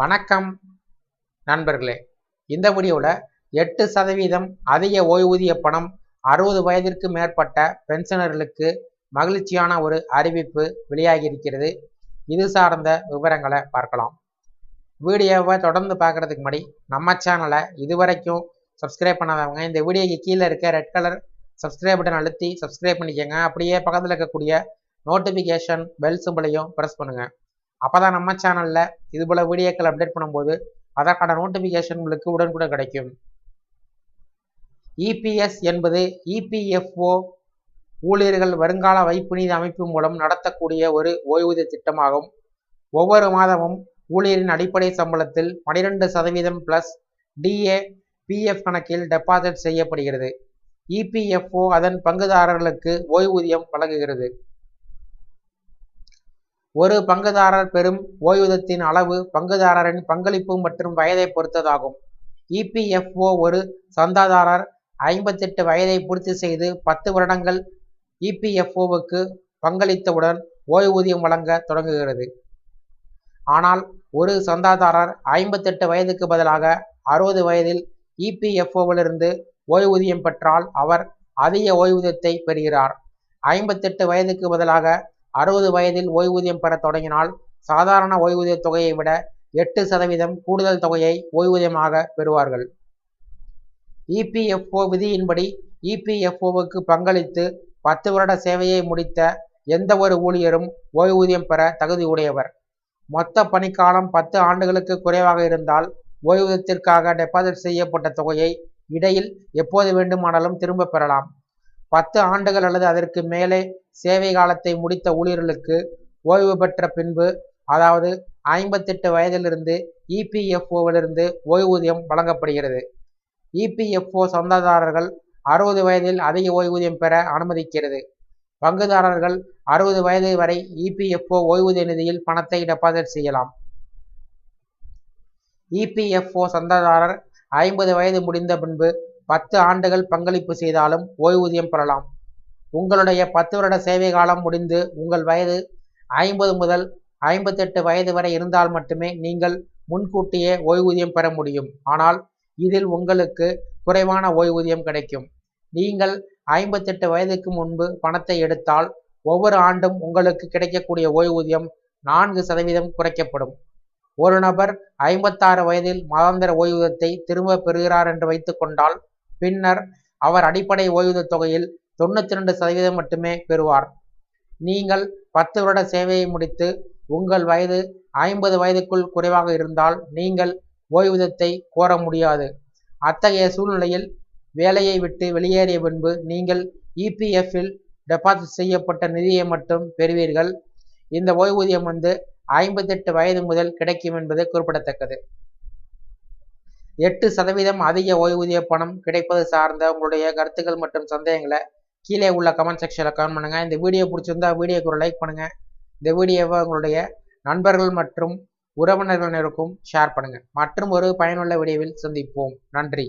வணக்கம் நண்பர்களே. இந்த வீடியோவில் எட்டு சதவீதம் அதிக ஓய்வூதிய பணம் அறுபது வயதிற்கு மேற்பட்ட பென்ஷனர்களுக்கு மகிழ்ச்சியான ஒரு அறிவிப்பு வெளியாகி இருக்கிறது இது சார்ந்த விவரங்களை பார்க்கலாம். வீடியோவை தொடர்ந்து பார்க்குறதுக்கு முன்னாடி நம்ம சேனலை இதுவரைக்கும் சப்ஸ்கிரைப் பண்ணாதவங்க இந்த வீடியோக்கு கீழே இருக்க ரெட் கலர் சப்ஸ்கிரைப் பட்டன் அழுத்தி சப்ஸ்கிரைப் பண்ணிக்கோங்க. அப்படியே பக்கத்தில் இருக்கக்கூடிய நோட்டிஃபிகேஷன் பெல் சிம்பிளையும் ப்ரெஸ் பண்ணுங்கள் அப்போ தான் நம்ம சேனலில் இது போல் வீடியோக்கள் அப்டேட் பண்ணும்போது அதற்கான நோட்டிஃபிகேஷன் உங்களுக்கு உடனுக்குடன் கிடைக்கும். இபிஎஸ் என்பது இபிஎஃப்ஓ ஊழியர்கள் வருங்கால வைப்பு நிதி அமைப்பு மூலம் நடத்தக்கூடிய ஒரு ஓய்வூதிய திட்டமாகும். ஒவ்வொரு மாதமும் ஊழியரின் அடிப்படை சம்பளத்தில் பனிரெண்டு சதவீதம் பிளஸ் டிஏ பிஎஃப் கணக்கில் டெபாசிட் செய்யப்படுகிறது. இபிஎஃப்ஓ அதன் பங்குதாரர்களுக்கு ஓய்வூதியம் வழங்குகிறது. ஒரு பங்குதாரர் பெறும் ஓய்வூதியத்தின் அளவு பங்குதாரரின் பங்களிப்பு மற்றும் வயதை பொறுத்ததாகும். இபிஎஃப்ஓ ஒரு சந்தாதாரர் ஐம்பத்தெட்டு வயதை பூர்த்தி செய்து பத்து வருடங்கள் இபிஎஃப்ஓவுக்கு பங்களித்தவுடன் ஓய்வூதியம் வழங்க தொடங்குகிறது. ஆனால் ஒரு சந்தாதாரர் ஐம்பத்தெட்டு வயதுக்கு பதிலாக அறுபது வயதில் இபிஎஃப்ஓவிலிருந்து ஓய்வூதியம் பெற்றால் அவர் அதிக ஓய்வூதியத்தை பெறுகிறார். ஐம்பத்தெட்டு வயதுக்கு பதிலாக அறுபது வயதில் ஓய்வூதியம் பெற தொடங்கினால் சாதாரண ஓய்வூதிய தொகையை விட எட்டு சதவீதம் கூடுதல் தொகையை ஓய்வூதியமாக பெறுவார்கள். இபிஎஃப்ஓ விதியின்படி இபிஎஃப்ஓவுக்கு பங்களித்து பத்து வருட சேவையை முடித்த எந்த ஒரு ஊழியரும் ஓய்வூதியம் பெற தகுதியுடையவர் மொத்த பணிக்காலம் பத்து ஆண்டுகளுக்கு குறைவாக இருந்தால் ஓய்வூதியத்திற்காக டெபாசிட் செய்யப்பட்ட தொகையை இடையில் எப்போது வேண்டுமானாலும் திரும்ப பெறலாம். பத்து ஆண்டுகள் அல்லது அதற்கு மேலே சேவை காலத்தை முடித்த ஊழியர்களுக்கு ஓய்வு பெற்ற பின்பு அதாவது ஐம்பத்தெட்டு வயதிலிருந்து இபிஎஃப்ஓவிலிருந்து ஓய்வூதியம் வழங்கப்படுகிறது. இபிஎஃப்ஓ சொந்ததாரர்கள் அறுபது வயதில் அதிக ஓய்வூதியம் பெற அனுமதிக்கிறது. பங்குதாரர்கள் அறுபது வயது வரை இபிஎஃப்ஓ ஓய்வூதிய நிதியில் பணத்தை டெபாசிட் செய்யலாம். இபிஎஃப்ஓ சந்தாதாரர் ஐம்பது வயது முடிந்த பின்பு பத்து ஆண்டுகள் பங்களிப்பு செய்தாலும் ஓய்வூதியம் பெறலாம். உங்களுடைய பத்து வருட சேவை காலம் முடிந்து உங்கள் வயது ஐம்பது முதல் ஐம்பத்தெட்டு வயது வரை இருந்தால் மட்டுமே நீங்கள் முன்கூட்டியே ஓய்வூதியம் பெற முடியும். ஆனால் இதில் உங்களுக்கு குறைவான ஓய்வூதியம் கிடைக்கும். நீங்கள் ஐம்பத்தெட்டு வயதுக்கு முன்பு பணத்தை எடுத்தால் ஒவ்வொரு ஆண்டும் உங்களுக்கு கிடைக்கக்கூடிய ஓய்வூதியம் நான்கு சதவீதம் குறைக்கப்படும். ஒரு நபர் ஐம்பத்தாறு வயதில் மாதாந்திர ஓய்வூதியத்தை திரும்ப பெறுகிறார் என்று வைத்துக்கொண்டால் பின்னர் அவர் அடிப்படை ஓய்வூதிய தொகையில் தொண்ணூற்றி ரெண்டு சதவீதம் மட்டுமே பெறுவார். நீங்கள் பத்து வருட சேவையை முடித்து உங்கள் வயது ஐம்பது வயதுக்குள் குறைவாக இருந்தால் நீங்கள் ஓய்வூதியத்தை கோர முடியாது. அத்தகைய சூழ்நிலையில் வேலையை விட்டு வெளியேறிய பின்பு நீங்கள் இபிஎஃப்பில் டெபாசிட் செய்யப்பட்ட நிதியை மட்டும் பெறுவீர்கள். இந்த ஓய்வூதியம் வந்து ஐம்பத்தெட்டு வயது முதல் கிடைக்கும் என்பது குறிப்பிடத்தக்கது. எட்டு சதவீதம் அதிக ஓய்வூதிய பணம் கிடைப்பது சார்ந்த உங்களுடைய கருத்துக்கள் மற்றும் சந்தேகங்களை கீழே உள்ள கமெண்ட் செக்ஷனில் கமெண்ட் பண்ணுங்கள் இந்த வீடியோ பிடிச்சிருந்தா வீடியோக்கு ஒரு லைக் பண்ணுங்கள் இந்த வீடியோவை உங்களுடைய நண்பர்கள் மற்றும் உறவினர்களினருக்கும் ஷேர் பண்ணுங்கள் மற்றும் ஒரு பயனுள்ள வீடியோவில் சந்திப்போம். நன்றி.